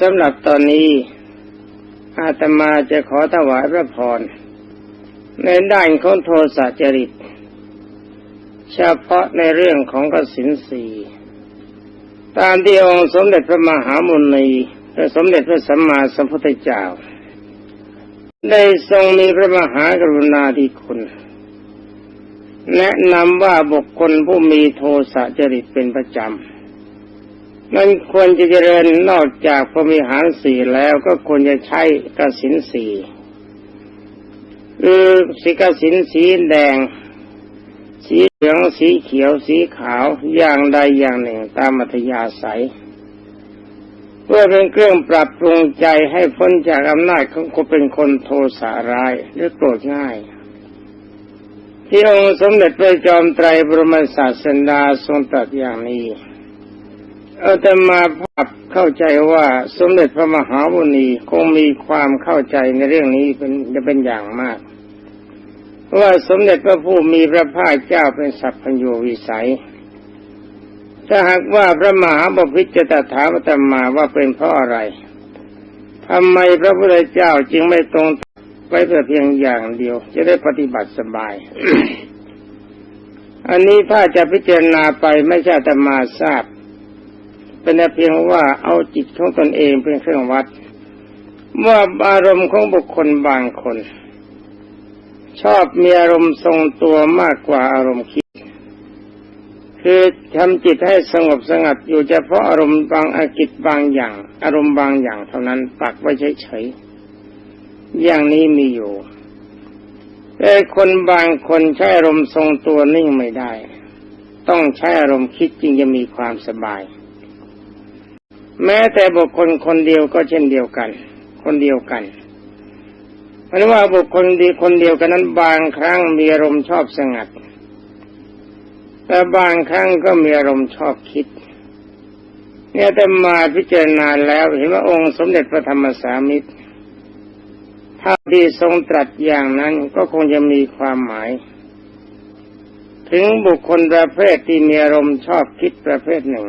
สำหรับตอนนี้ อาตมาจะขอถวายพระพร ในด้านของโทสะจริต เฉพาะในเรื่องของกสินสีตามที่องค์สมเด็จพระมหามุนีพระสมเด็จพระสัมมาสัมพุทธเจ้า ได้ทรงมีพระมหากรุณาธิคุณ แนะนำว่าบุคคลผู้มีโทสะจริตเป็นประจำ มันควรจะเจริญนอกจากพรมิหารสี่แล้วก็ควรจะใช้กสินสี่คือสีกสินสีแดง สีเหลืองสีเขียวสีขาวอย่างใดอย่างหนึ่งตามมัธยาศัย เพื่อเป็นเครื่องปรับปรุงใจให้พ้นจากอำนาจของคนเป็นคนโทสะร้ายหรือโกรธง่ายที่องค์สมเด็จพระจอมไตรบรมศาสดาทรงตรัสอย่างนี้ อาตมาภาพเข้าใจว่าสมเด็จพระมหาวุณีคงมีความเข้าใจในเรื่องนี้เป็นจะเป็นอย่างมากเพราะว่าสมเด็จพระผู้มีพระภาคเจ้าเป็นสัพพัญญูวิสัย ถ้าหากว่าพระมหาบพิจตถามอาตมาว่าเป็นเพราะอะไรทำไมพระพุทธเจ้าจึงไม่ตรงไว้แต่เพียงอย่างเดียว จะได้ปฏิบัติสบาย อันนี้ถ้าจะพิจารณาไปไม่ใช่ตมาทราบ เป็นเพียงว่าเอาจิตของตนเองเป็นเครื่องวัด ว่าอารมณ์ของบุคคลบางคน ชอบมีอารมณ์ทรงตัวมากกว่าอารมณ์คิด คือทำจิตให้สงบสงัดอยู่เฉพาะอารมณ์บางอากิจบางอย่าง อารมณ์บางอย่างเท่านั้นปักไว้เฉยๆอย่างนี้มีอยู่แต่คนบางคนใช้อารมณ์ทรงตัวนิ่งไม่ได้ ต้องใช้อารมณ์คิดจึงจะมีความสบาย แม้แต่บุคคลคนเดียวก็เช่นเดียวกัน คนเดียวกันเพราะว่าบุคคลดีคนเดียวกันนั้น บางครั้งมีอารมณ์ชอบสงัด แต่บางครั้งก็มีอารมณ์ชอบคิด เนี่ยแต่มาพิจารณาแล้วเห็นว่าองค์สมเด็จพระธรรมสามิตรถ้าที่ทรงตรัสอย่างนั้นก็คงจะมีความหมาย ถึงบุคคลประเภทที่มีอารมณ์ชอบคิดประเภทหนึ่ง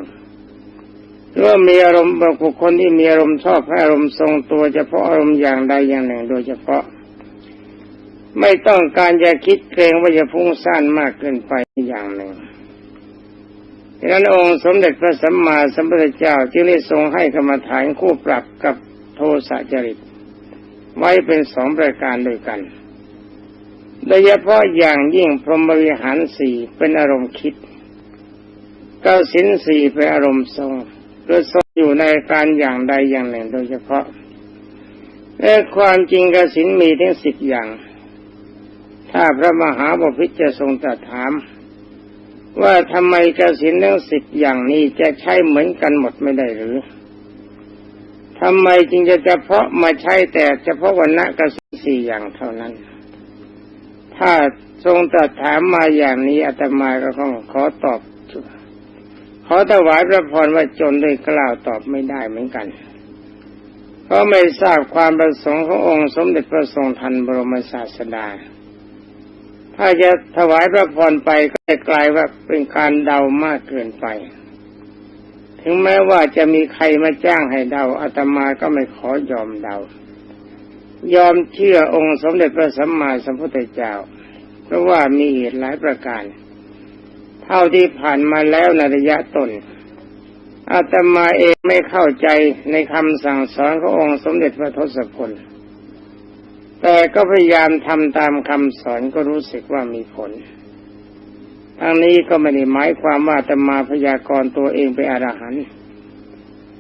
หรือว่ามีอารมณ์บุคคลที่มีอารมณ์ชอบให้อารมณ์ทรงตัวเฉพาะอารมณ์อย่างใดอย่างหนึ่ง โดยเฉพาะ ไม่ต้องการจะคิดเกรงว่าจะฟุ้งซ่านมากเกินไปอย่างหนึ่งดังนั้นองค์สมเด็จพระสัมมาสัมพุทธเจ้าจึงได้ทรงให้กรรมฐานคู่ปรับกับโทสะจริต ไว้เป็นสองประการด้วยกัน โดยเฉพาะอย่างยิ่งพรหมวิหารสี่เป็นอารมณ์คิดเก้าสินสี่เป็นอารมณ์ทรง หรือทรงอยู่ในการอย่างใดอย่างหนึ่งโดยเฉพาะและความจริงกสินมีทั้งสิบอย่าง ถ้าพระมหาบพิตรจะทรงตรัสถาม ว่าทำไมกสินทั้งสิบอย่างนี้จะใช้เหมือนกันหมดไม่ได้หรือทำไมจึงจะเฉพาะมาใช้แต่เฉพาะวันณะกสินสี่อย่างเท่านั้น ถ้าทรงตรัสถามมาอย่างนี้อาตมาก็คงขอตอบ ขอถวายพระพรว่าจนด้วยกล่าวตอบไม่ได้เหมือนกัน เพราะไม่ทราบความประสงค์ขององค์สมเด็จพระทรงทันบรมศาสดา ถ้าจะถวายพระพรไปก็จะกลายว่าเป็นการเดามากเกินไป ถึงแม้ว่าจะมีใครมาจ้างให้เดาอาตมาก็ไม่ขอยอมเดายอมเชื่อองค์สมเด็จพระสัมมาสัมพุทธเจ้า เพราะว่ามีเหตุหลายประการ เท่าที่ผ่านมาแล้วในระยะต้นอาตมาเองไม่เข้าใจในคำสั่งสอนขององค์สมเด็จพระทศพล แต่ก็พยายามทำตามคำสอนก็รู้สึกว่ามีผลทั้งนี้ก็ไม่ได้หมายความว่าอาตมาพยากรณ์ตัวเองเป็นอรหันต์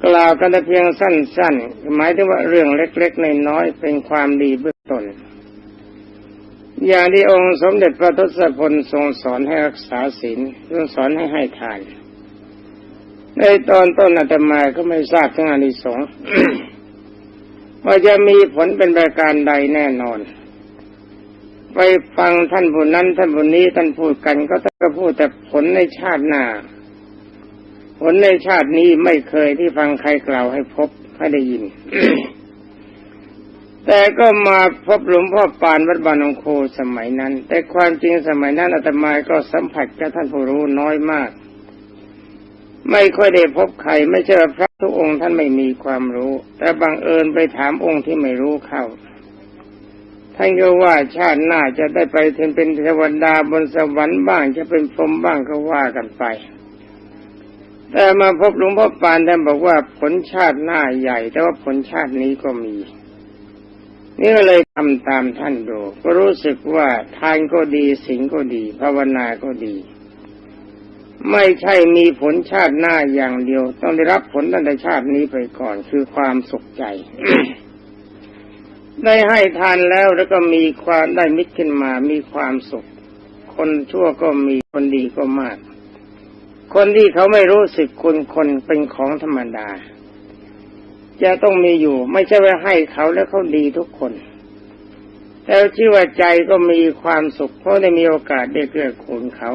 กล่าวกันแต่เพียงสั้น ๆ หมายถึงว่าเรื่องเล็กๆน้อยๆเป็นความดีเบื้องต้น อย่างที่องค์สมเด็จพระทศพลทรงสอนให้รักษาศีลทรงสอนให้ให้ทาน ในตอนต้นอาตมาก็ไม่ทราบถึงอานิสงส์ว่าจะมีผลเป็นประการใดแน่นอน ไปฟังท่านผู้นั้นท่านผู้นี้ท่านพูดกันก็ท่านก็พูดแต่ผลในชาติหน้า ผลในชาตินี้ไม่เคยที่ฟังใครกล่าวให้พบให้ได้ยิน แต่ก็มาพบหลวงพ่อปานวัดบานองโคสมัยนั้น แต่ความจริงสมัยนั้นอาตมาก็สัมผัสกับท่านผู้รู้น้อยมาก ไม่ค่อยได้พบใครไม่ใช่พระทุกองค์ท่านไม่มีความรู้ แต่บังเอิญไปถามองค์ที่ไม่รู้เข้าท่านก็ว่าชาติหน้าจะได้ไปเป็นเทวดาบนสวรรค์บ้างจะเป็นพรหมบ้างก็ว่ากันไป แต่มาพบหลวงพ่อปานท่านบอกว่าผลชาติหน้าใหญ่ แต่ว่าผลชาตินี้ก็มี นี่ก็เลยทำตามท่านดู ก็รู้สึกว่าทานก็ดีสิ่งก็ดี ภาวนาก็ดี ไม่ใช่มีผลชาติหน้าอย่างเดียว ต้องได้รับผลตั้งแต่ชาตินี้ไปก่อนคือความสุขใจ ได้ให้ทานแล้วแล้วก็มีความได้มิตรขึ้นมา มีความสุข คนชั่วก็มีคนดีก็มาก คนที่เขาไม่รู้สึกคุณคนเป็นของธรรมดา จะต้องมีอยู่ ไม่ใช่ว่าให้เขาแล้วเขาดีทุกคนแต่ชื่อว่าใจก็มีความสุข เพราะได้มีโอกาสได้เกื้อกูลเขา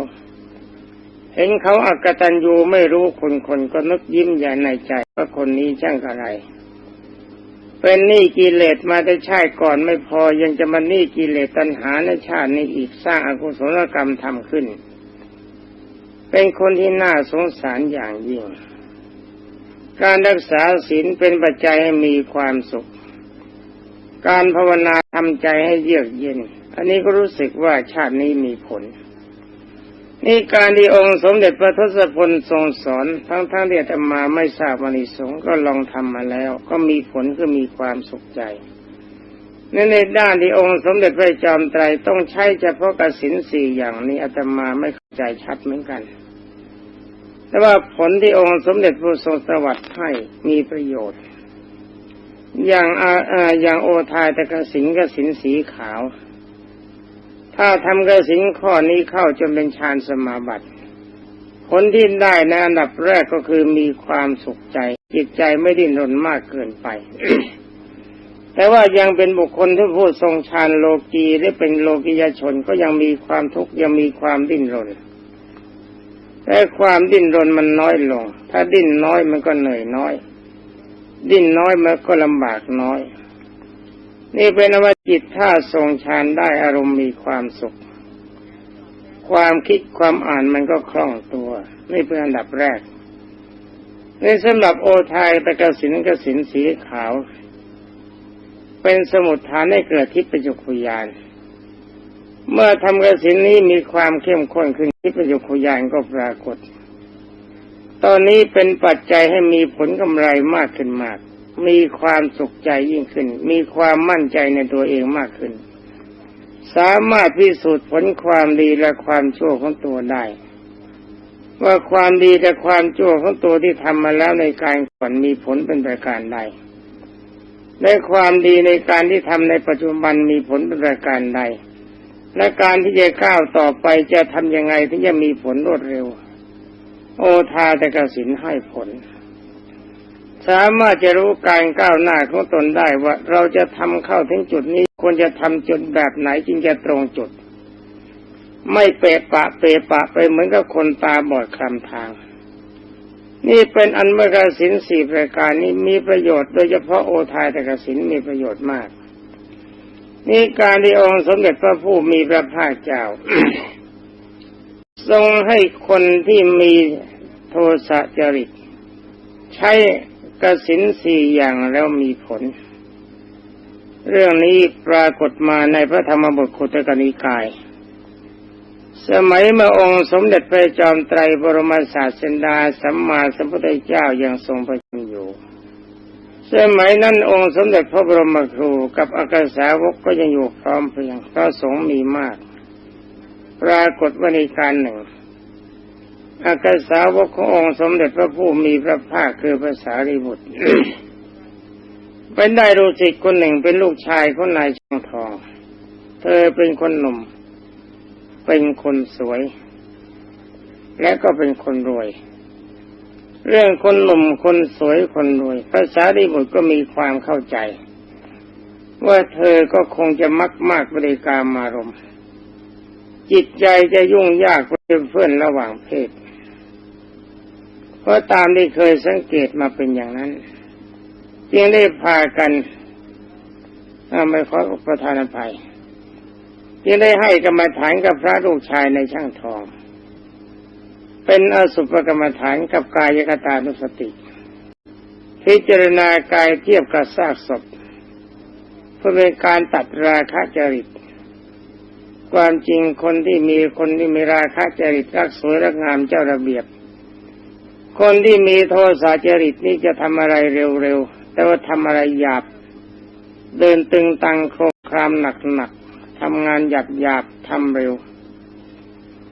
เห็นเขาอากตันยูไม่รู้คนคนก็นึกยิ้มใหญ่ในใจว่าคนนี้ช่างอะไร เป็นหนี้กิเลสมาได้ชาติก่อนไม่พอยังจะมาหนี้กิเลสตัณหาในชาตินี้อีกสร้างอกุศลกรรมทำขึ้น เป็นคนที่น่าสงสารอย่างยิ่ง การรักษาศีลเป็นปัจจัยให้มีความสุข การภาวนาทำใจให้เยือกเย็น อันนี้ก็รู้สึกว่าชาตินี้มีผล นี่การที่องค์สมเด็จพระทศพลทรงสอน ทั้งๆทที่อาตมาไม่ทราบวันิสงก็ลองทำมาแล้ว ก็มีผลคือมีความสุขใจในในด้านที่องค์สมเด็จพระจอมไตรต้องใช้เฉพาะกสินสี่อย่างนี้อาตมาไม่เข้าใจชัดเหมือนกัน แต่ว่าผลที่องค์สมเด็จพระทรงสวัสดิ์ให้มีประโยชน์ อย่างอาอ่าอย่างโอทายตะกสินกสินสีขาว ถ้าทำกสินข้อนี้เข้าจนเป็นฌานสมาบัติผลที่ได้ในอันดับแรกก็คือมีความสุขใจ จิตใจไม่ดิ้นรนมากเกินไป แต่ว่ายังเป็นบุคคลที่พูดทรงฌานโลกีหรือเป็นโลกิยชนก็ยังมีความทุกข์ยังมีความดิ้นรน แต่ความดิ้นรนมันน้อยลง ถ้าดิ้นน้อยมันก็เหนื่อยน้อย ดิ้นน้อยมันก็ลำบากน้อย นี่เป็นอวจิตถ้าทรงฌานได้อารมณ์มีความสุข ความคิดความอ่านมันก็คล่องตัว นี่เป็นอันดับแรกในสำหรับโอทายตะกสินกสินสีขาว เป็นสมุดฐานให้เกิดทิพยคุยาน เมื่อทำกระสินนี้มีความเข้มข้นขึ้นทิพยคยานก็ปรากฏ ตอนนี้เป็นปัจจัยให้มีผลกำไรมากขึ้นมาก มีความสุขใจยิ่งขึ้น มีความมั่นใจในตัวเองมากขึ้น สามารถพิสูจน์ผลความดีและความชั่วของตัวได้ ว่าความดีและความชั่วของตัวที่ทำมาแล้วในการก่อนมีผลเป็นประการใดและความดีในการที่ทำในปัจจุบันมีผลเป็นประการใด และการที่จะก้าวต่อไปจะทำยังไงถึงจะมีผลรวดเร็ว โอทาแต่กสินให้ผล สามารถจะรู้การก้าวหน้าของตนได้ว่าเราจะทำเข้าถึงจุดนี้ควรจะทำจุดแบบไหนจึงจะตรงจุด ไม่เปะปะเปะปะไปเหมือนกับคนตาบอดคลำทาง นี่เป็นอันเมกสินสี่ประการนี้มีประโยชน์โดยเฉพาะโอทายแตกสินมีประโยชน์มาก นี่การที่องค์สมเด็จพระผู้มีพระภาคเจ้า ทรงให้คนที่มีโทสะจริต ใช้กสินสี่อย่างแล้วมีผล เรื่องนี้ปรากฏมาในพระธรรมบทคุตกนิกาย สมัยเมื่อองค์สมเด็จพระจอมไตรบรมศาสดาสัมมาสัมพุทธเจ้ายังทรงประชุมอยู่ สมัยนั้นองค์สมเด็จพระบรมครูกับอากาสาวกก็ยังอยู่พร้อมเพรียงพระสงฆ์มีมาก ปรากฏว่าในการหนึ่ง อากาสาวกขององค์สมเด็จพระผู้มีพระภาคคือภาษาริบุตรเป็นได้รู้สิกคนหนึ่งเป็นลูกชายของนายช่างทอง เธอเป็นคนหนุ่ม เป็นคนสวย และก็เป็นคนรวย เรื่องคนหนุ่มคนสวยคนรวยภาษาริบุตรก็มีความเข้าใจ ว่าเธอก็คงจะมักมากบริการมารมณ์จิตใจจะยุ่งยากเป็นเพื่อนระหว่างเพศ เพราะตามที่เคยสังเกตมาเป็นอย่างนั้น จึงได้พากันไม่ขอประทานอภัยจึงได้ให้กรรมฐานกับพระลูกชายในช่างทอง เป็นอสุภกรรมฐานกับกายกตานุสติ พิจารณากายเทียบกับซากศพเพื่อเป็นการตัดราคะจริต ความจริงคนที่มีคนที่มีราคะจริตรักสวยรักงามเจ้าระเบียบ คนที่มีโทสะจริตนี่จะทำอะไรเร็วๆแต่ว่าทำอะไรหยาบ เดินตึงตังโครครามหนักๆทำงานหยาบหยาบๆทำเร็ว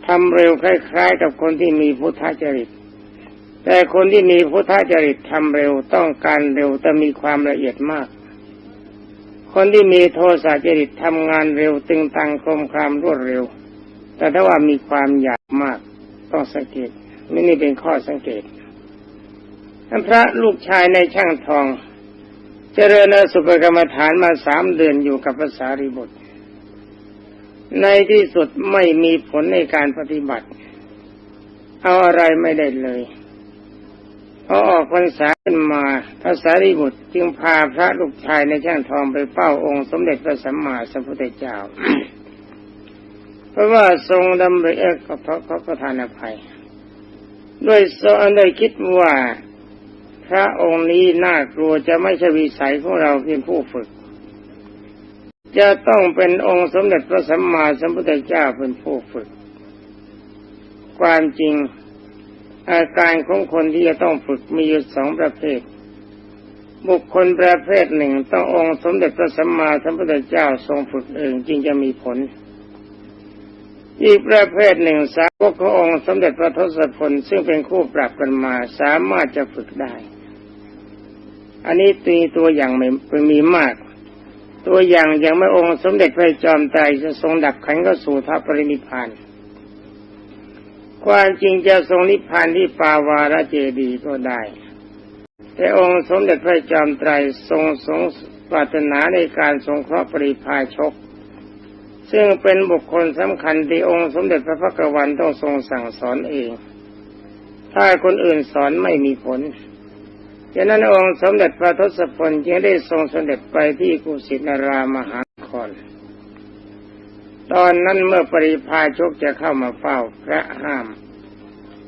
ทำเร็วคล้าย ๆ กับคนที่มีพุทธจริต แต่คนที่มีพุทธจริตทำเร็วต้องการเร็วแต่มีความละเอียดมาก คนที่มีโทสะจริตทำงานเร็วตึงตังคมคามรวดเร็ว แต่ถ้าว่ามีความหยาบมากต้องสังเกตนี่นี่เป็นข้อสังเกตท่านพระลูกชายในช่างทอง เจริญสุปกรรมฐานมาสามเดือนอยู่กับภาษาริบุตร ในที่สุดไม่มีผลในการปฏิบัติ เอาอะไรไม่ได้เลยพอออกพรรษาขึ้นมาพระสารีบุตรจึงพาพระลูกชายในช่างทองไปเป้าองค์สมเด็จพระสัมมาสัมพุทธเจ้า เพราะว่าทรงดำริเอกขอขอประทานอภัย ด้วยทรงได้คิดว่าพระองค์นี้น่ากลัวจะไม่ใช่วิสัยของเราเพียงผู้ฝึก จะต้องเป็นองค์สมเด็จพระสัมมาสัมพุทธเจ้าเป็นผู้ฝึก ความจริง อาการของคนที่จะต้องฝึกมีอยู่สองประเภท บุคคลประเภทหนึ่งต้ององค์สมเด็จพระสัมมาสัมพุทธเจ้าทรงฝึกเองจึงจะมีผล อีกประเภทหนึ่งสาวกขององค์สมเด็จพระทศพลซึ่งเป็นคู่ปรับกันมาสามารถจะฝึกได้ อันนี้ตีตัวอย่างไม่มีมาก ตัวอย่างอย่างไม่องค์สมเด็จพระจอมไตรจะทรงดับขันก็สู่ทัพปรินิพานความจริงจะทรงนิพพานที่ปาวาระเจดีก็ได้ แต่องค์สมเด็จพระจอมไตรทรงทรงปรารถนาในการทรงเคราะห์ปริพาชก ซึ่งเป็นบุคคลสำคัญที่องค์สมเด็จพระพักวันต้องทรงสั่งสอนเอง ถ้าคนอื่นสอนไม่มีผล ฉะนั้นองค์สมเด็จพระทศพลจึงได้ทรงสเสด็จไปที่กุสินารามหานคร ตอนนั้นเมื่อปริพาชกจะเข้ามาเฝ้าพระห้าม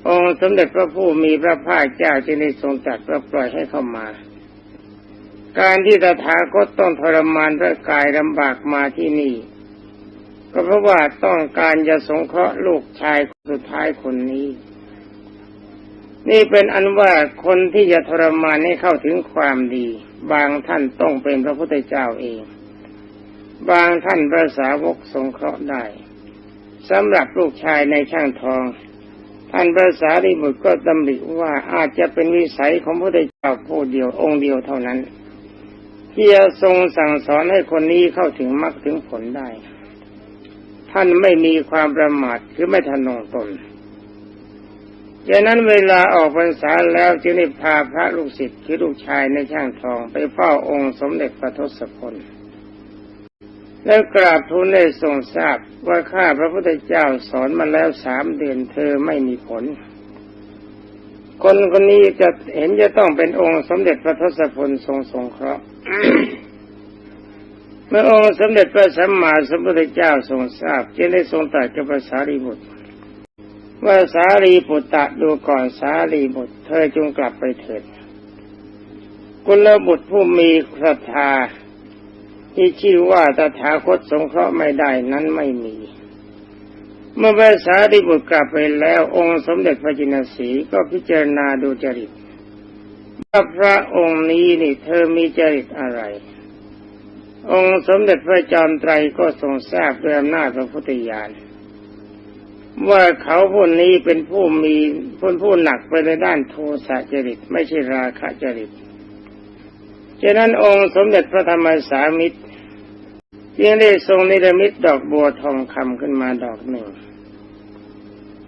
องค์สมเด็จพระผู้มีพระภาคเจ้าจึงได้ทรงตรัสว่าปล่อยให้เข้ามา การที่ตถาคตต้องทรมานร่างกายลำบากมาที่นี่ ก็เพราะว่าต้องการจะสงเคราะห์ลูกชายสุดท้ายคนนี้ นี่เป็นอันว่าคนที่จะทรมานให้เข้าถึงความดี บางท่านต้องเป็นพระพุทธเจ้าเอง บางท่านพระสาวกสงเคราะห์ได้สำหรับลูกชายในช่างทอง ท่านพระสารีบุตรก็ดำริว่าอาจจะเป็นวิสัยของพระพุทธเจ้าผู้เดียวองค์เดียวเท่านั้น ที่จะทรงสั่งสอนให้คนนี้เข้าถึงมรรคถึงผลได้ ท่านไม่มีความประมาทคือไม่ทะนงตน ดังนั้นเวลาออกพรรษาแล้วจึงได้พาพระลูกศิษย์คือลูกชายในช่างทองไปเฝ้าองค์สมเด็จพระทศพลแล้วกราบทูลได้ทรงทราบว่าข้าพระพุทธเจ้าสอนมาแล้วสามเดือนเธอไม่มีผล คนคนนี้จะเห็นจะต้องเป็นองค์สมเด็จพระทศพลทรงสงเคราะห์เมื่อองค์สมเด็จพระสัมมาสัมพุทธเจ้าทรงทราบจึงได้ทรงตรัสกับพระสารีบุตร ว่าสารีบุตรดูก่อนสารีบุตร เธอจงกลับไปเถิดกุลบุตรผู้มีศรัทธา ที่ชื่อว่าตถาคตสงเคราะห์ไม่ได้นั้นไม่มี เมื่อพระสารีบุตรกลับไปแล้ว องค์สมเด็จพระจินสีก็พิจารณาดูจริตว่าพระองค์นี้นี่เธอมีจริตอะไร องค์สมเด็จพระจอมไตรก็ทรงทราบด้วยอำนาจพระพุทธญาณ ว่าเขาผู้นี้เป็นผู้มีผู้ผู้หนักไปในด้านโทสะจริต ไม่ใช่ราคะจริตฉะนั้นองค์สมเด็จพระธรรมสามิตรจึงได้ทรงนิรมิตดอกบัวทองคำขึ้นมาดอกหนึ่ง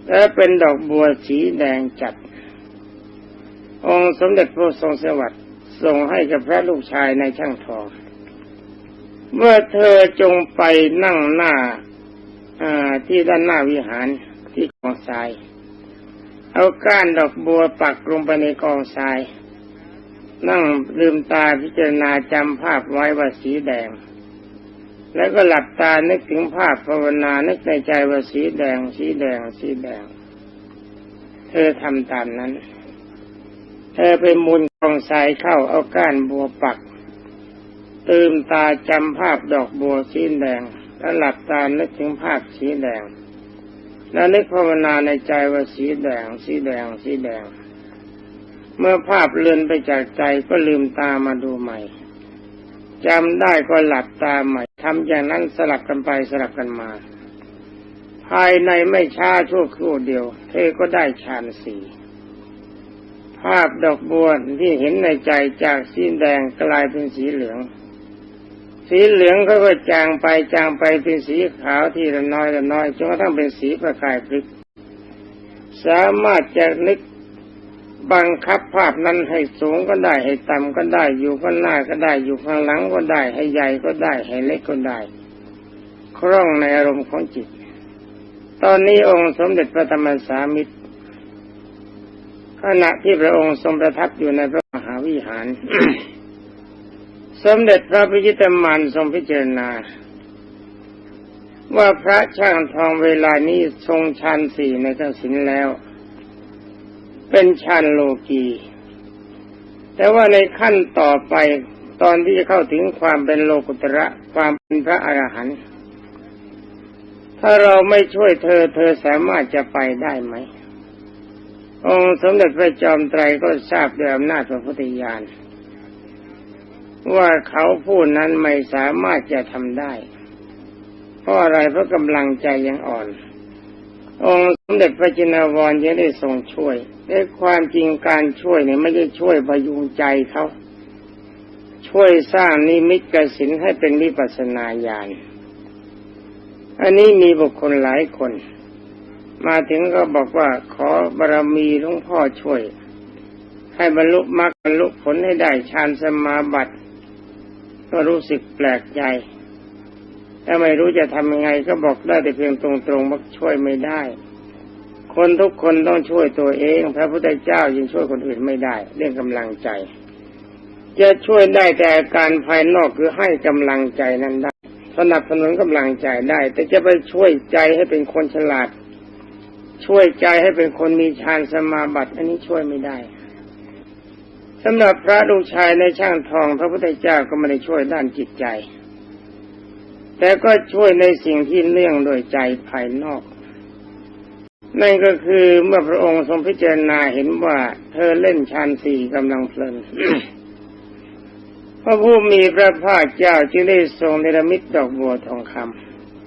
และเป็นดอกบัวสีแดงจัด องค์สมเด็จพระทรงสวัสดิ์ส่งให้กับพระลูกชายในช่างทองเมื่อเธอจงไปนั่งหน้า ที่ด้านหน้าวิหารที่กองทราย เอาก้านดอกบัวปักลงไปในกองทราย นั่งลืมตาพิจารณาจำภาพไว้ว่าสีแดง แล้วก็หลับตานึกถึงภาพภาวนานึกในใจว่าสีแดง สีแดง สีแดง เธอทำตามนั้น เธอไปมุนกองทรายเข้าเอาก้านบัวปัก ตื่มตาจำภาพดอกบัวสีแดง แล้วหลับตานึกถึงภาพสีแดง แล้วนึกภาวนาในใจว่าสีแดง สีแดง สีแดง เมื่อภาพเลือนไปจากใจก็ลืมตามาดูใหม่จำได้ก็หลับตาใหม่ทำอย่างนั้นสลับกันไปสลับกันมา ภายในไม่ช้าชั่วครู่เดียว เธอก็ได้ฌานสี่ภาพดอกบัวที่เห็นในใจจากสีแดงกลายเป็นสีเหลือง สีเหลืองก็ก็จางไปจางไปเป็นสีขาวที่ละน้อยละน้อยจนกระทั่งเป็นสีประกายพลิก สามารถจะนึกบังคับภาพนั้นให้สูงก็ได้ให้ต่ำก็ได้อยู่ข้างหน้าก็ได้อยู่ข้างหลังก็ได้ให้ใหญ่ก็ได้ให้เล็กก็ได้ คล่องในอารมณ์ของจิต ตอนนี้องค์สมเด็จพระธรรมสามิตรขณะที่พระองค์ทรงประทับอยู่ในพระมหาวิหาร สมเด็จพระพิจิตรมานทรงพิจารณา ว่าพระช่างทองเวลานี้ทรงฌานสี่ในทางสินแล้ว เป็นฌานโลกีแต่ว่าในขั้นต่อไปตอนที่จะเข้าถึงความเป็นโลกุตระความเป็นพระอรหันต์ถ้าเราไม่ช่วยเธอ เธอสามารถจะไปได้ไหม องค์สมเด็จพระจอมไตรก็ทราบด้วยอำนาจพระพุทธญาณ ว่าเขาผู้นั้นไม่สามารถจะทำได้ เพราะอะไรเพราะกำลังใจยังอ่อน องค์สมเด็จพระจินวรยังได้ทรงช่วยในความจริงการช่วยเนี่ยไม่ได้ช่วยพยุงใจเขาช่วยสร้างนิมิตกสินให้เป็นวิปัสสนาญาณอันนี้มีบุคคลหลายคน มาถึงก็บอกว่าขอบารมีหลวงพ่อช่วย ให้บรรลุมรรคบรรลุผลให้ได้ฌานสมาบัติ ก็รู้สึกแปลกใจถ้าไม่รู้จะทำยังไงก็บอกได้แต่เพียงตรงๆว่าช่วยไม่ได้ คนทุกคนต้องช่วยตัวเอง พระพุทธเจ้ายังช่วยคนอื่นไม่ได้ เรื่องกำลังใจ จะช่วยได้แต่การภายนอกคือให้กำลังใจนั้นได้สนับสนุนกำลังใจได้ แต่จะไปช่วยใจให้เป็นคนฉลาด ช่วยใจให้เป็นคนมีฌานสมาบัติ อันนี้ช่วยไม่ได้ สำหรับพระลูกชายในช่างทอง พระพุทธเจ้าก็ไม่ได้ช่วยด้านจิตใจ แต่ก็ช่วยในสิ่งที่เนื่องโดยใจภายนอก นั่นก็คือเมื่อพระองค์ทรงพิจารณาเห็นว่าเธอเล่นฌานสี่กำลังเพลินพระผู้มีพระภาคเจ้าจึงได้ทรงเนรมิตดอกบัวทองค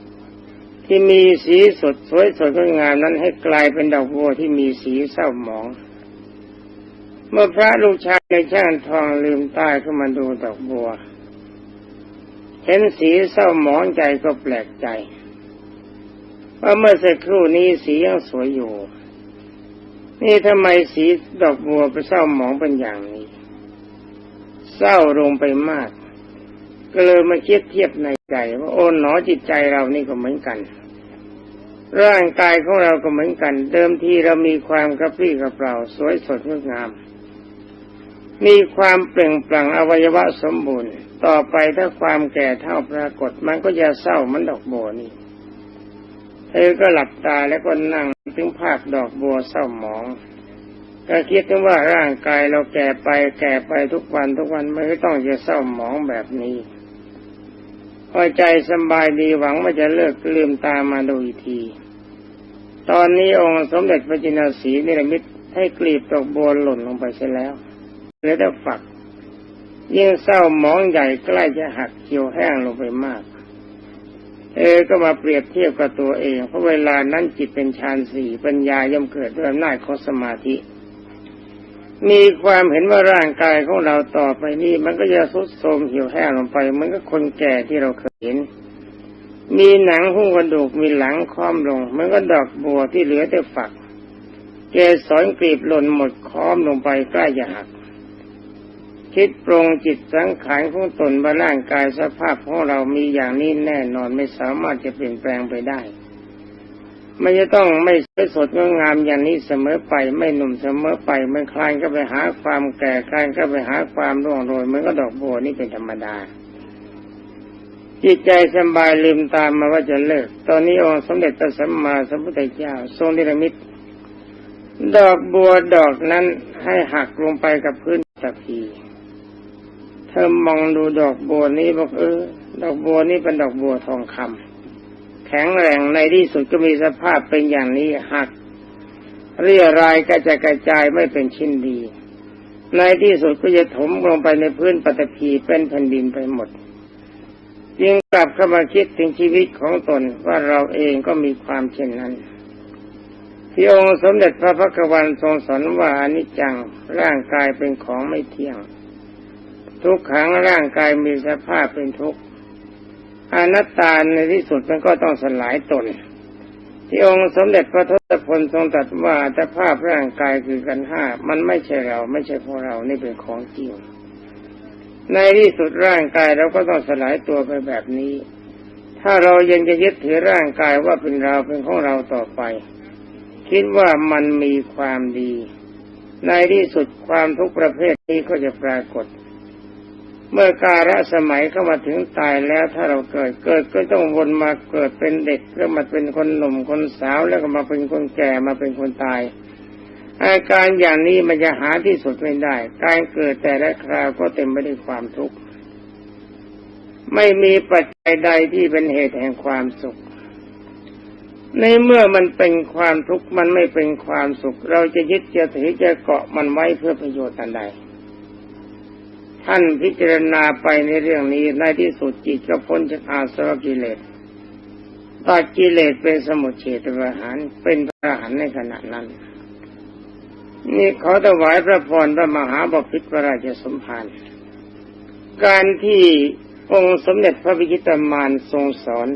ำที่มีสีสดสวยสดงดงามนั้นให้กลายเป็นดอกบัวที่มีสีเศร้าหมอง เมื่อพระลูกชายในช่างทองลืมตาขึ้นมาดูดอกบัว เห็นสีเศร้าหมองใจก็แปลกใจว่าเมื่อสักครู่นี้สียังสวยอยู่ นี่ทำไมสีดอกบัวไปเศร้าหมองเป็นอย่างนี้ เศร้าลงไปมาก ก็เลยมาคิดเทียบในใจ ว่าโอ้หนอจิตใจเรานี่ก็เหมือนกัน ร่างกายของเราก็เหมือนกัน เดิมทีเรามีความกระปรี้กระเปร่า สวยสดงดงาม มีความเปล่งปลั่งอวัยวะสมบูรณ์ ต่อไปถ้าความแก่เท่าปรากฏ มันก็จะเศร้ามันดอกบัวนี่เธอก็หลับตาแล้วก็นั่งถึงภาพดอกบัวเศร้าหมองก็คิดถึงว่าร่างกายเราแก่ไปแก่ไปทุกวันทุกวันมันก็ต้องจะเศร้าหมองแบบนี้พอใจสบายดีหวังว่าจะเลิกลืมตามาดูอีกที ตอนนี้องค์สมเด็จพระจินสีนิรมิตให้กลีบดอกบัวหล่นลงไปเสียแล้ว เหลือแต่ฝัก ยิ่งเศร้ามองใหญ่ใกล้จะหักเขียวแห้งลงไปมาก เอก็มาเปรียบเทียบกับตัวเอง เพราะเวลานั้นจิตเป็นฌานสี่ปัญญาย่อมเกิดด้วยอำนาจของสมาธิ มีความเห็นว่าร่างกายของเราต่อไปนี้มันก็จะทรุดโทรมเหี่ยวแห้งลงไปเหมือนกับคนแก่ที่เราเคยเห็นมีหนังหุ้มกระดูกมีหลังค้อมลงมือนกับดอกบัวที่เหลือแต่ฝัก เกสรกลีบหล่นหมดค้อมลงไปใกล้จะหัก คิดปรงจิตสังขารของตนว่าร่างกายสภาพของเรามีอย่างนี้แน่นอนไม่สามารถจะเปลี่ยนแปลงไปได้ไม่จะต้องไม่สวยสดงดงามอย่างนี้เสมอไป ไม่หนุ่มเสมอไปมันคลายก็ไปหาความแก่คลายก็ไปหาความร่วงโรยเหมือนก็ดอกบัวนี่เป็นธรรมดา จิตใจสบายลืมตามมาว่าจะเลิก ตอนนี้องค์สมเด็จพระสัมมาสัมพุทธเจ้า ทรงนิรมิตดอกบัวดอกนั้นให้หักลงไปกับพื้นตะพี เธอมองดูดอกบัวนี้บอกเออ ดอกบัวนี้เป็นดอกบัวทองคำแข็งแรงในที่สุดก็มีสภาพเป็นอย่างนี้หัก เรียรายกระจายกระจายไม่เป็นชิ้นดี ในที่สุดก็จะถมลงไปในพื้นปฐพีเป็นแผ่นดินไปหมดจึงกลับเข้ามาคิดถึงชีวิตของตนว่าเราเองก็มีความเช่นนั้นที่องค์สมเด็จพระพักวันทรงสอนว่าอนิจจังร่างกายเป็นของไม่เที่ยง ทุกขังร่างกายมีสภาพเป็นทุกข์อนัตตาในที่สุดมันก็ต้องสลายตน ที่องค์สมเด็จพระทศพลทรงตรัสว่าอัตภาพร่างกายคือกันห้ามันไม่ใช่เราไม่ใช่พวกเรานี่เป็นของจริง ในที่สุดร่างกายเราก็ต้องสลายตัวไปแบบนี้ ถ้าเรายังจะยึดถือร่างกายว่าเป็นเราเป็นของเราต่อไป คิดว่ามันมีความดี ในที่สุดความทุกประเภทนี้ก็จะปรากฏ เมื่อกาลสมัยเข้ามาถึงตายแล้วถ้าเราเกิดเกิดก็ต้องวนมาเกิดเป็นเด็กแล้วมาเป็นคนหนุ่มคนสาวแล้วก็มาเป็นคนแก่มาเป็นคนตาย อาการอย่างนี้มันจะหาที่สุดไม่ได้ การเกิดแต่ละคราวก็เต็มไปด้วยความทุกข์ไม่มีปัจจัยใดที่เป็นเหตุแห่งความสุข ในเมื่อมันเป็นความทุกข์มันไม่เป็นความสุข เราจะยึดจะถือจะเกาะมันไว้เพื่อประโยชน์อันใด ท่านพิจารณาไปในเรื่องนี้ในที่สุดจิตก็พ้นจากอาสวะกิเลสตัดกิเลสเป็นสมุทเฉตประหารเป็นพระหันในขณะนั้น นี่ขอถวายพระพรพระมหาบพิตรพระราชสมภารการที่องค์สมเด็จพระวิชิตามานทรงสอน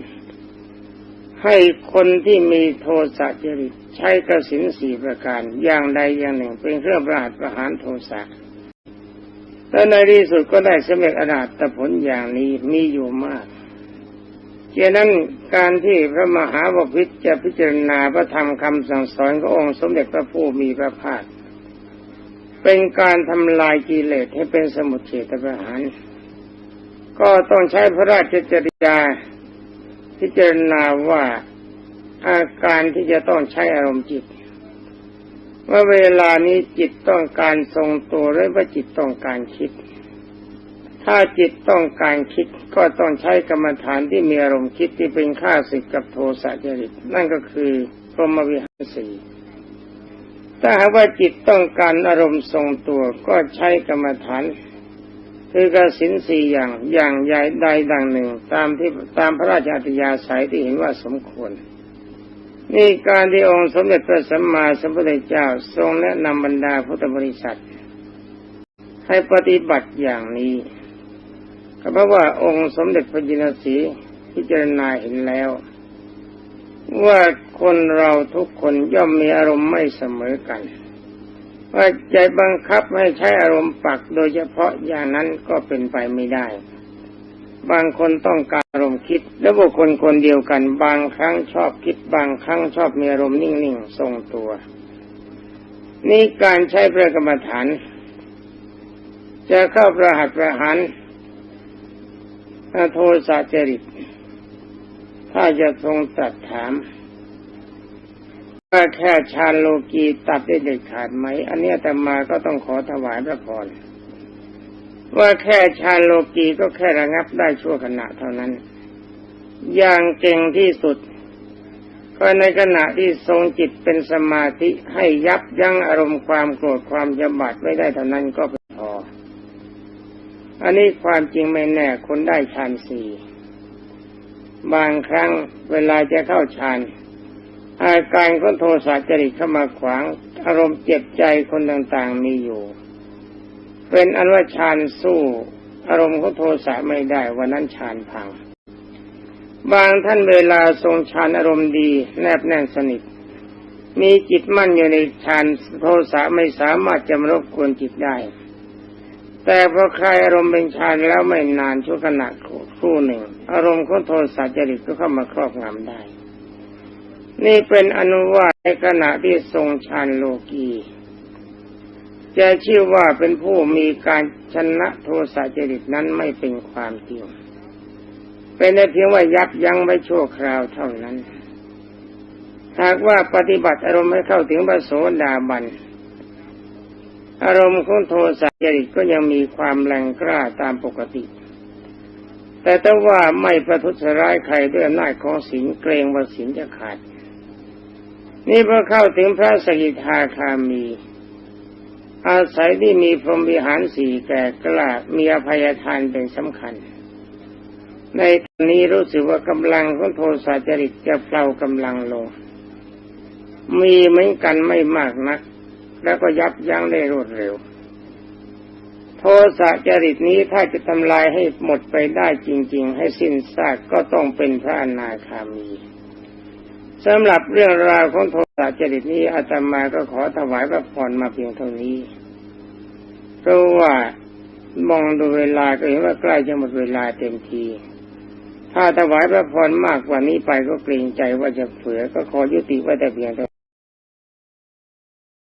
ให้คนที่มีโทสะจริตใช้กระสินสี่ประการ อย่างใดอย่างหนึ่งเป็นเครื่องประหารประหารโทสะ และในที่สุดก็ได้สำเร็จอนาตผลอย่างนี้มีอยู่มากฉะนั้นการที่พระมหาบพิตรจะพิจารณาพระธรรมคำสั่งสอนขององค์สมเด็จพระผู้มีพระภาคเป็นการทำลายกิเลสให้เป็นสมุทเฉตประหาร ก็ต้องใช้พระราชจริยาพิจารณาว่าอาการที่จะต้องใช้อารมณ์จิต ว่าเวลานี้จิตต้องการทรงตัวหรือว่าจิตต้องการคิด ถ้าจิตต้องการคิดก็ต้องใช้กรรมฐานที่มีอารมณ์คิดที่เป็นข้าศึกกับโทสะจริตนั่นก็คือพรหมวิหารสีถ้าหากว่าจิตต้องการอารมณ์ทรงตัวก็ใช้กรรมฐานคือกสินสี่อย่างอย่างใหญ่ใดดังหนึ่ง ตามที่ตามพระราชอัธยาศัยที่เห็นว่าสมควร นี่การที่องค์สมเด็จพระสัมมาสัมพุทธเจ้าทรงแนะนำบรรดาพุทธบริษัท ให้ปฏิบัติอย่างนี้ก็เพราะว่าองค์สมเด็จพระจินสีพิจารณาเห็นแล้ว ว่าคนเราทุกคนย่อมมีอารมณ์ไม่เสมอกัน ว่าใจบังคับให้ใช้อารมณ์ปักโดยเฉพาะอย่างนั้นก็เป็นไปไม่ได้ บางคนต้องการอารมณ์คิด แล้วบุคคลคนเดียวกัน บางครั้งชอบคิด บางครั้งชอบมีอารมณ์นิ่งๆทรงตัว นี่การใช้พระกรรมฐาน จะเข้าประหัตประหารโทสะจริต ถ้าจะทรงตัดถามว่าแค่ชาโลกีตัดได้เด็ดขาดไหม อันนี้แต่มาก็ต้องขอถวายพระพร ว่าแค่ชาโลกีก็แค่ระงับได้ชั่วขณะเท่านั้น อย่างเก่งที่สุด ก็ในขณะที่ทรงจิตเป็นสมาธิให้ยับยั้งอารมณ์ความโกรธความยำบาดไม่ได้เท่านั้นก็พอ อันนี้ความจริงไม่แน่คนได้ฌานสี่บางครั้งเวลาจะเข้าฌานอาการของโทสะจริตเข้ามาขวาง อารมณ์เจ็บใจคนต่างๆมีอยู่ เป็นอันว่าฌานสู้ อารมณ์เของโทสะไม่ได้วันนั้นฌานพัง บางท่านเวลาทรงฌานอารมณ์ดี แนบแน่นสนิท มีจิตมั่นอยู่ในฌานโทสะไม่สามารถจะมรบกวนจิตได้ แต่พอคลายอารมณ์เป็นฌานแล้วไม่นานชั่วขณะครู่หนึ่ง อารมณ์ของโทสะจริตก็เข้ามาครอบงำได้ นี่เป็นอนุวาตในขณะที่ทรงฌานโลกี จะชื่อว่าเป็นผู้มีการชนะโทสะจริตนั้นไม่เป็นความจริง เป็นแต่เพียงว่ายับยั้งไว้ชั่วคราวเท่านั้น หากว่าปฏิบัติอารมณ์ให้เข้าถึงพระโสดาบัน อารมณ์ของโทสะจริตก็ยังมีความแรงกล้าตามปกติ แต่ถ้าว่าไม่ประทุษร้ายใครด้วยอำนาจของศีลเกรงว่าศีลจะขาด นี่พอเข้าถึงพระสกิทาคามี อาศัยที่มีพรหมวิหารสี่แก่กล้ามีอภัยทานเป็นสำคัญ ในตอนนี้รู้สึกว่ากำลังของโทสะจริตจะเปล่ากำลังลง มีเหมือนกันไม่มากนัก แล้วก็ยับยั้งได้รวดเร็ว โทสะจริตนี้ถ้าจะทำลายให้หมดไปได้จริง ๆ ให้สิ้นซากก็ต้องเป็นพระอนาคามี สำหรับเรื่องราวของโทสะจริตนี้อาตมาก็ขอถวายพระพรมาเพียงเท่านี้ เพราะว่ามองดูเวลาก็เห็นว่าใกล้จะหมดเวลาเต็มที ถ้าถวายพระพรมากกว่านี้ไปก็เกรงใจว่าจะเผือก็ขอยุติไว้แต่เพียงเท่า